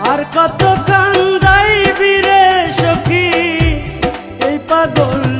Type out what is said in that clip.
আর কত কান্দাই বীরে সখী? এই পাগল